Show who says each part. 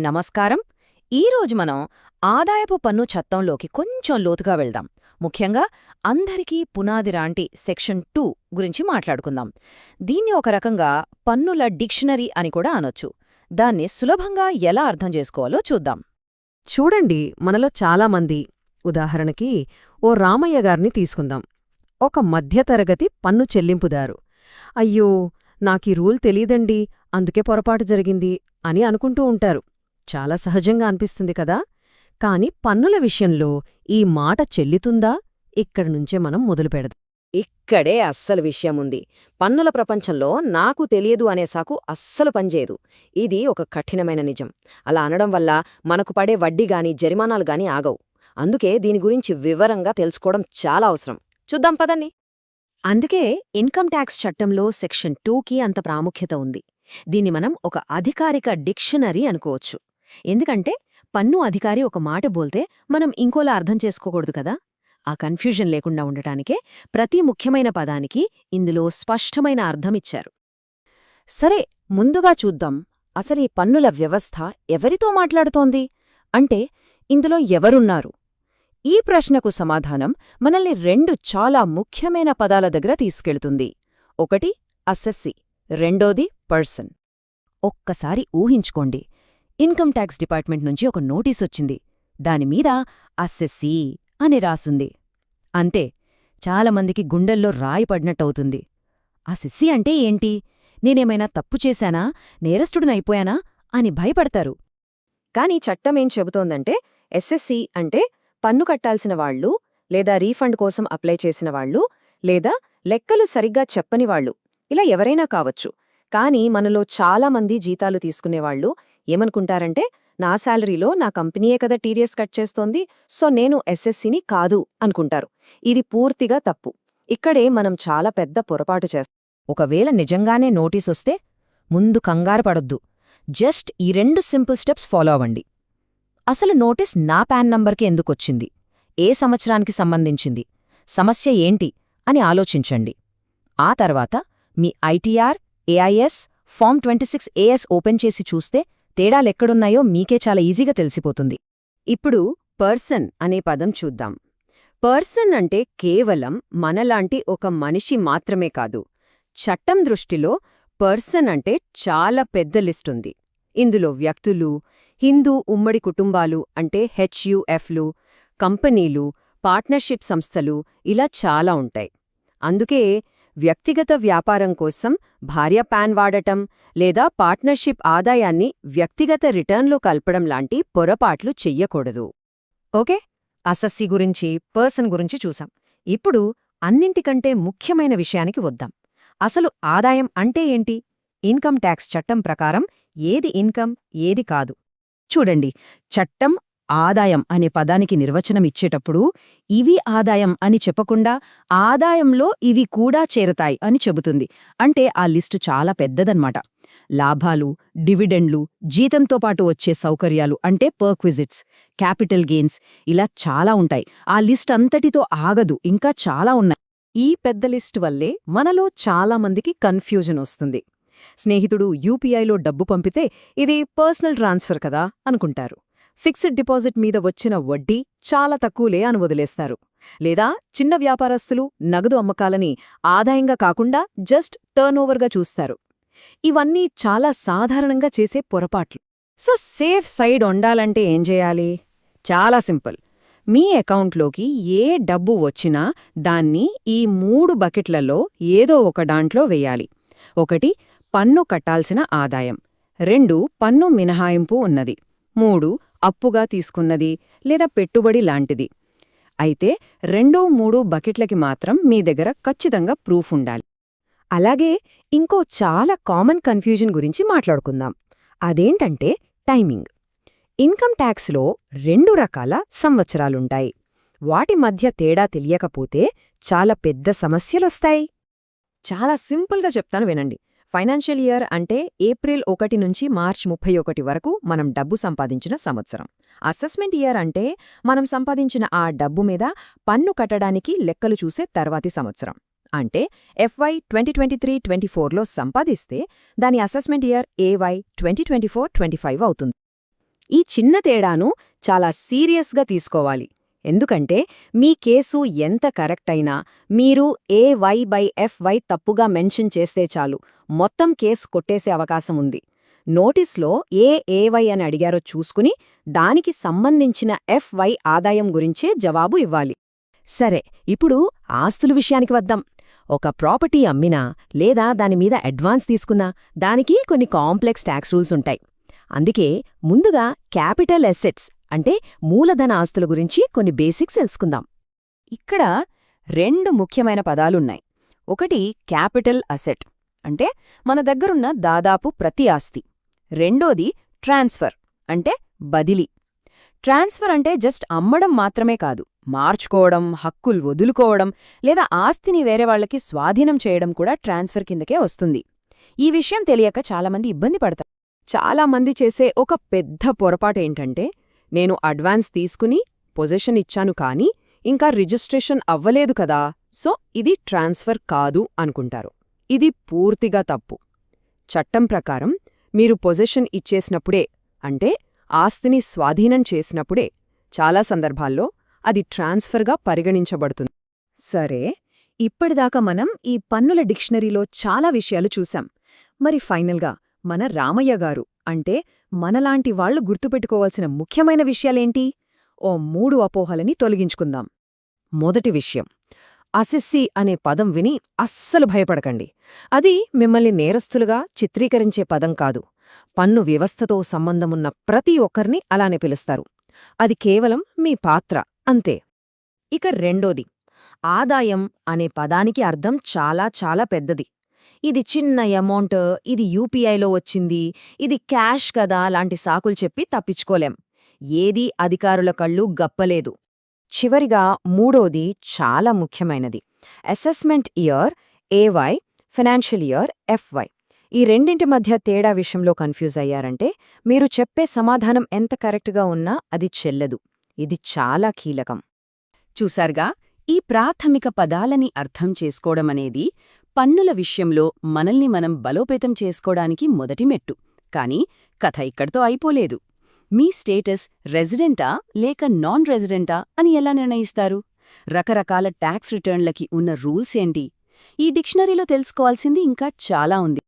Speaker 1: నమస్కారం. ఈరోజు మనం ఆదాయపు పన్ను చట్టంలోకి కొంచెం లోతుగా వెళ్దాం. ముఖ్యంగా అందరికీ పునాది రాంటి సెక్షన్ టూ గురించి మాట్లాడుకుందాం. దీన్ని ఒక రకంగా పన్నుల డిక్షనరీ అని కూడా అనొచ్చు. దాన్ని సులభంగా ఎలా అర్థం చేసుకోవాలో చూద్దాం.
Speaker 2: చూడండి మనలో చాలామంది ఉదాహరణకి ఓ రామయ్య గారిని తీసుకుందాం. ఒక మధ్యతరగతి పన్ను చెల్లింపుదారు అయ్యో నాకీ రూల్ తెలీదండి అందుకే పొరపాటు జరిగింది అని అనుకుంటూ ఉంటారు. చాలా సహజంగా అనిపిస్తుంది కదా. కాని పన్నుల విషయంలో ఈ మాట చెల్లితుందా? ఇక్కడ నుంచే మనం మొదలుపెడదు
Speaker 1: ఇక్కడే అస్సలు విషయం ఉంది. పన్నుల ప్రపంచంలో నాకు తెలియదు అనే సాకు అస్సలు పనిచేయదు. ఇది ఒక కఠినమైన నిజం. అలా అనడం వల్ల మనకు పడే వడ్డీ గాని జరిమానాలు గాని ఆగవు. అందుకే దీని గురించి వివరంగా తెలుసుకోవడం చాలా అవసరం. చూద్దాం పదండి. అందుకే ఇన్కమ్ ట్యాక్స్ చట్టంలో సెక్షన్ టూకి అంత ప్రాముఖ్యత ఉంది. దీన్ని మనం ఒక అధికారిక డిక్షనరీ అనుకోవచ్చు. ఎందుకంటే పన్ను అధికారి ఒక మాట బోల్తే మనం ఇంకోలా అర్థం చేసుకోకూడదు కదా. ఆ కన్ఫ్యూజన్ లేకుండా ఉండటానికే ప్రతి ముఖ్యమైన పదానికి ఇందులో స్పష్టమైన అర్థమిచ్చారు సరే ముందుగా చూద్దాం. అసలీ పన్నుల వ్యవస్థ ఎవరితో మాట్లాడుతోంది? అంటే ఇందులో ఎవరున్నారు? ఈ ప్రశ్నకు సమాధానం మనల్ని రెండు చాలా ముఖ్యమైన పదాల దగ్గర తీసుకెళ్తుంది. ఒకటి అసెస్సి. రెండోది పర్సన్. ఒక్కసారి ఊహించుకోండి. ఇన్కమ్ ట్యాక్స్ డిపార్ట్మెంట్ నుంచి ఒక నోటీసొచ్చింది దానిమీద అస్సెస్సీ అని రాసుంది. అంతే చాలామందికి గుండెల్లో రాయి పడినట్టవుతుంది. అసెస్సీ అంటే ఏంటి? నేనేమైనా తప్పు చేశానా? నేరస్తుడినైపోయానా అని భయపడతారు. కాని చట్టమేం చెబుతోందంటే ఎస్ఎస్సి అంటే పన్ను కట్టాల్సిన వాళ్ళు లేదా రీఫండ్ కోసం అప్లై చేసిన వాళ్ళు లేదా లెక్కలు సరిగ్గా చెప్పని వాళ్ళు ఇలా ఎవరైనా కావచ్చు. కాని మనలో చాలామంది జీతాలు తీసుకునేవాళ్ళు ఏమనుకుంటారంటే నా శాలరీలో నా కంపెనీయే కదా టీడీఎస్ కట్ చేస్తోంది సో నేను ఎస్ఎస్సిని కాదు అనుకుంటారు. ఇది పూర్తిగా తప్పు. ఇక్కడే మనం చాలా పెద్ద పొరపాటు చేస్తాం. ఒకవేళ నిజంగానే నోటీసొస్తే ముందు కంగారు పడొద్దు. జస్ట్ ఈ రెండు సింపుల్ స్టెప్స్ ఫాలో అవ్వండి. అసలు నోటీస్ నా పాన్ నంబర్కి ఎందుకొచ్చింది ఏ సంవత్సరానికి సంబంధించింది? సమస్య ఏంటి? అని ఆలోచించండి. ఆ తర్వాత మీ ITR AIS form twenty six AS open చేసి చూస్తే తేడాలెక్కడున్నాయో మీకే చాలా ఈజీగా తెలిసిపోతుంది. ఇప్పుడు పర్సన్ అనే పదం చూద్దాం. పర్సన్ అంటే కేవలం మనలాంటి ఒక మనిషి మాత్రమే కాదు. చట్టం దృష్టిలో పర్సన్ అంటే చాలా పెద్ద లిస్టుంది ఇందులో వ్యక్తులు హిందూ ఉమ్మడి కుటుంబాలు అంటే హెచ్యుఎఫ్లు కంపెనీలు పార్ట్నర్షిప్ సంస్థలు ఇలా చాలా ఉంటాయి. అందుకే వ్యక్తిగత వ్యాపారం కోసం భార్య పాన్ వాడటం లేదా పార్ట్నర్షిప్ ఆదాయాన్ని వ్యక్తిగత రిటర్న్లో కలపడం లాంటి పొరపాట్లు చెయ్యకూడదు. ఓకే? అసస్సి గురించి పర్సన్ గురించి చూసాం. ఇప్పుడు అన్నింటికంటే ముఖ్యమైన విషయానికి వద్దాం. అసలు ఆదాయం అంటే ఏంటి? ఇన్కమ్ ట్యాక్స్ చట్టం ప్రకారం ఏది ఇన్కమ్ ఏది కాదు. చూడండి చట్టం ఆదాయం అనే పదానికి నిర్వచనం ఇచ్చేటప్పుడు ఇవి ఆదాయం అని చెప్పకుండా ఆదాయంలో ఇవి కూడా చేరతాయి అని చెబుతుంది. అంటే ఆ లిస్టు చాలా పెద్దదన్నమాట. లాభాలు డివిడెండ్లు జీతంతో పాటు వచ్చే సౌకర్యాలు అంటే పర్క్విజిట్స్ క్యాపిటల్ గెయిన్స్ ఇలా చాలా ఉంటాయి. ఆ లిస్ట్ అంతటితో ఆగదు ఇంకా చాలా ఉన్నాయి. ఈ పెద్ద లిస్ట్ వల్లే మనలో చాలామందికి కన్ఫ్యూజన్ వస్తుంది. స్నేహితుడు యూపీఐలో డబ్బు పంపితే ఇది పర్సనల్ ట్రాన్స్ఫర్ కదా అనుకుంటారు. ఫిక్స్డ్ డిపాజిట్ మీద వచ్చిన వడ్డీ చాలా తక్కువలే అని వదిలేస్తారు. లేదా చిన్న వ్యాపారస్తులు నగదు అమ్మకాలని ఆదాయంగా కాకుండా జస్ట్ టర్నోవర్గా చూస్తారు. ఇవన్నీ చాలా సాధారణంగా చేసే పొరపాట్లు. సో సేఫ్ సైడ్ ఉండాలంటే ఏం చేయాలి? చాలా సింపుల్. మీ అకౌంట్లోకి ఏ డబ్బు వచ్చినా దాన్ని ఈ మూడు బకెట్లలో ఏదో ఒక దాంట్లో వెయ్యాలి ఒకటి పన్ను కట్టాల్సిన ఆదాయం. రెండు పన్ను మినహాయింపు ఉన్నది. మూడు అప్పుగా తీసుకున్నది లేదా పెట్టుబడి లాంటిది. అయితే రెండో మూడో బకెట్లకి మాత్రం మీ దగ్గర ఖచ్చితంగా ప్రూఫ్ ఉండాలి. అలాగే ఇంకో చాలా కామన్ కన్ఫ్యూజన్ గురించి మాట్లాడుకుందాం. అదేంటంటే టైమింగ్. ఇన్కమ్ ట్యాక్స్లో రెండు రకాల సంవత్సరాలుంటాయి. వాటి మధ్య తేడా తెలియకపోతే చాలా పెద్ద సమస్యలొస్తాయి. చాలా సింపుల్గా చెప్తాను వినండి. ఫైనాన్షియల్ ఇయర్ అంటే ఏప్రిల్ ఒకటి నుంచి మార్చ్ ముప్పై ఒకటి వరకు మనం డబ్బు సంపాదించిన సంవత్సరం. అసెస్మెంట్ ఇయర్ అంటే మనం సంపాదించిన ఆ డబ్బు మీద పన్ను కట్టడానికి లెక్కలు చూసే తర్వాతి సంవత్సరం. అంటే FY twenty twenty three twenty ఫోర్లో సంపాదిస్తే దాని assessment year AY twenty twenty four twenty five అవుతుంది. ఈ చిన్న తేడాను చాలా సీరియస్గా తీసుకోవాలి. ఎందుకంటే మీ కేసు ఎంత కరెక్ట్ అయినా మీరు A Y by F Y తప్పుగా మెన్షన్ చేస్తే చాలు. మొత్తం కేసు కొట్టేసే అవకాశం ఉంది. నోటీస్లో ఏ ఏవై అని అడిగారో చూసుకుని దానికి సంబంధించిన ఎఫ్ వై ఆదాయం గురించే జవాబు ఇవ్వాలి.
Speaker 3: సరే ఇప్పుడు ఆస్తుల విషయానికి వద్దాం. ఒక ప్రాపర్టీ అమ్మినా లేదా దానిమీద అడ్వాన్స్ తీసుకున్నా దానికి కొన్ని కాంప్లెక్స్ ట్యాక్స్ రూల్స్ ఉంటాయి. అందుకే ముందుగా క్యాపిటల్ అసెట్స్ అంటే మూలధన ఆస్తుల గురించి కొన్ని బేసిక్స్ తెలుసుకుందాం.
Speaker 1: ఇక్కడ రెండు ముఖ్యమైన పదాలున్నాయి. ఒకటి క్యాపిటల్ అసెట్ అంటే మన దగ్గరున్న దాదాపు ప్రతి ఆస్తి. రెండోది ట్రాన్స్ఫర్ అంటే బదిలీ. ట్రాన్స్ఫర్ అంటే జస్ట్ అమ్మడం మాత్రమే కాదు మార్చుకోవడం హక్కులు వదులుకోవడం లేదా ఆస్తిని వేరే వాళ్ళకి స్వాధీనం చేయడం కూడా ట్రాన్స్ఫర్ కిందకే వస్తుంది. ఈ విషయం తెలియక చాలామంది ఇబ్బంది పడతారు. చాలామంది చేసే ఒక పెద్ద పొరపాటేంటంటే నేను అడ్వాన్స్ తీసుకుని పొజిషన్ ఇచ్చాను కానీ ఇంకా రిజిస్ట్రేషన్ అవ్వలేదు కదా సో ఇది ట్రాన్స్ఫర్ కాదు అనుకుంటారు. ఇది పూర్తిగా తప్పు. చట్టం ప్రకారం మీరు పొజిషన్ ఇచ్చేసినప్పుడే అంటే ఆస్తిని స్వాధీనం చేసినప్పుడే చాలా సందర్భాల్లో అది ట్రాన్స్ఫర్గా పరిగణించబడుతుంది. సరే ఇప్పటిదాకా మనం ఈ పన్నుల డిక్షనరీలో చాలా విషయాలు చూశాం. మరి ఫైనల్గా మన రామయ్య గారు అంటే మనలాంటి వాళ్ళు గుర్తుపెట్టుకోవాల్సిన ముఖ్యమైన విషయాలేంటి? ఓ మూడు అపోహలని తొలగించుకుందాం. మొదటి విషయం. అసిస్సి అనే పదం విని అస్సలు భయపడకండి. అది మిమ్మల్ని నేరస్తులుగా చిత్రీకరించే పదం కాదు. పన్ను వ్యవస్థతో సంబంధమున్న ప్రతి ఒక్కరిని అలానే పిలుస్తారు. అది కేవలం మీ పాత్ర అంతే. ఇక రెండోది. ఆదాయం అనే పదానికి అర్థం చాలా చాలా పెద్దది. ఇది చిన్న అమౌంట్ ఇది యూపీఐలో వచ్చింది ఇది క్యాష్ కదా లాంటి సాకులు చెప్పి తప్పించుకోలేం. ఏదీ అధికారుల కళ్ళు గప్పలేదు. చివరిగా మూడోది చాలా ముఖ్యమైనది. Assessment year AY financial year FY ఈ రెండింటి మధ్య తేడా విషయంలో కన్ఫ్యూజ్ అయ్యారంటే మీరు చెప్పే సమాధానం ఎంత కరెక్ట్గా ఉన్నా అది చెల్లదు. ఇది చాలా కీలకం.
Speaker 3: చూసారుగా ఈ ప్రాథమిక పదాలని అర్థం చేసుకోవడమనేది పన్నుల విషయంలో మనల్ని మనం బలోపేతం చేసుకోవడానికి మొదటి మెట్టు. కానీ కథ ఇక్కడితో అయిపోలేదు. మీ స్టేటస్ రెసిడెంటా లేక నాన్ రెసిడెంటా అని ఎలా నిర్ణయిస్తారు? రకరకాల ట్యాక్స్ రిటర్న్లకి ఉన్న రూల్స్ ఏంటి? ఈ డిక్షనరీలో తెలుసుకోవాల్సింది ఇంకా చాలా ఉంది.